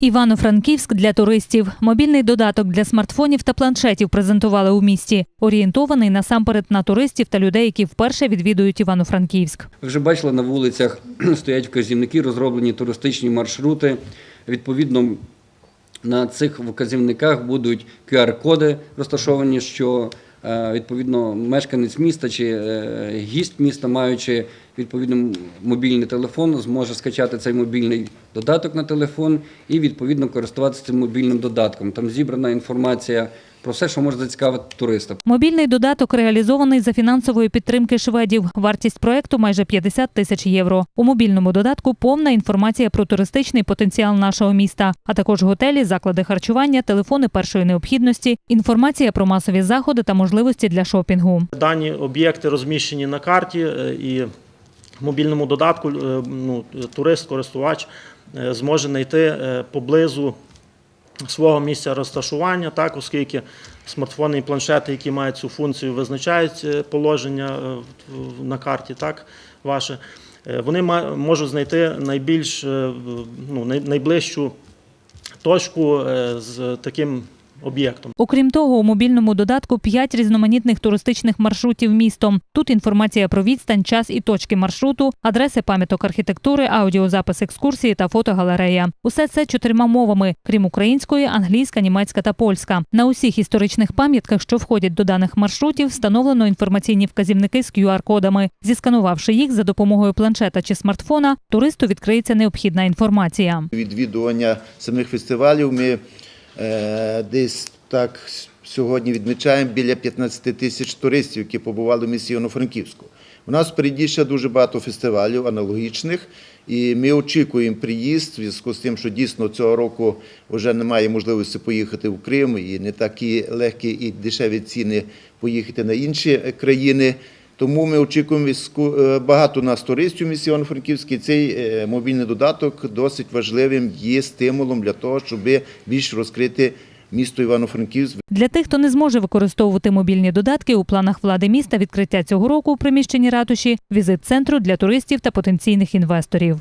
Івано-Франківськ для туристів. Мобільний додаток для смартфонів та планшетів презентували у місті. Орієнтований насамперед на туристів та людей, які вперше відвідують Івано-Франківськ. Вже бачили на вулицях стоять вказівники, розроблені туристичні маршрути. Відповідно, на цих вказівниках будуть QR-коди розташовані, що відповідно мешканець міста чи е, гість міста, маючи відповідно мобільний телефон, зможе скачати цей мобільний додаток на телефон і відповідно користуватися цим мобільним додатком. Там зібрана інформація про все, що може зацікавити туриста. Мобільний додаток реалізований за фінансової підтримки шведів. Вартість проекту майже 50 тисяч євро. У мобільному додатку повна інформація про туристичний потенціал нашого міста, а також готелі, заклади харчування, телефони першої необхідності, інформація про масові заходи та можливості для шопінгу. Дані об'єкти розміщені на карті е, і в мобільному додатку е, ну, турист, користувач е, зможе знайти поблизу свого місця розташування, так, оскільки смартфони і планшети, які мають цю функцію, визначають е, положення е, на карті, так, ваше, е, вони можуть знайти найбільш ну, найближчу точку з таким об'єктом. Окрім того, у мобільному додатку п'ять різноманітних туристичних маршрутів містом. Тут інформація про відстань, час і точки маршруту, адреси пам'яток архітектури, аудіозапис екскурсії та фотогалерея. Усе це чотирма мовами, крім української, англійська, німецька та польська. На усіх історичних пам'ятках, що входять до даних маршрутів, встановлено інформаційні вказівники з QR-кодами. Зісканувавши їх за допомогою планшета чи смартфона, туристу відкриється необхідна інформація. відвідування самих фестивалів ми десь так сьогодні відмічаємо біля 15 тисяч туристів, які побували в місті Івано-Франківську. У нас впереді ще дуже багато фестивалів аналогічних, і ми очікуємо приїзд в зв'язку з тим, що дійсно цього року вже немає можливості поїхати в Крим і не такі легкі і дешеві ціни поїхати на інші е, країни. Тому ми очікуємо е, багато нас туристів місті Івано-Франківській. Цей е, мобільний додаток досить важливим є стимулом для того, щоб більш розкрити місто Івано-Франківськ. Для тих, хто не зможе використовувати мобільні додатки, у планах влади міста відкриття цього року у приміщенні ратуші візит центру для туристів та потенційних інвесторів.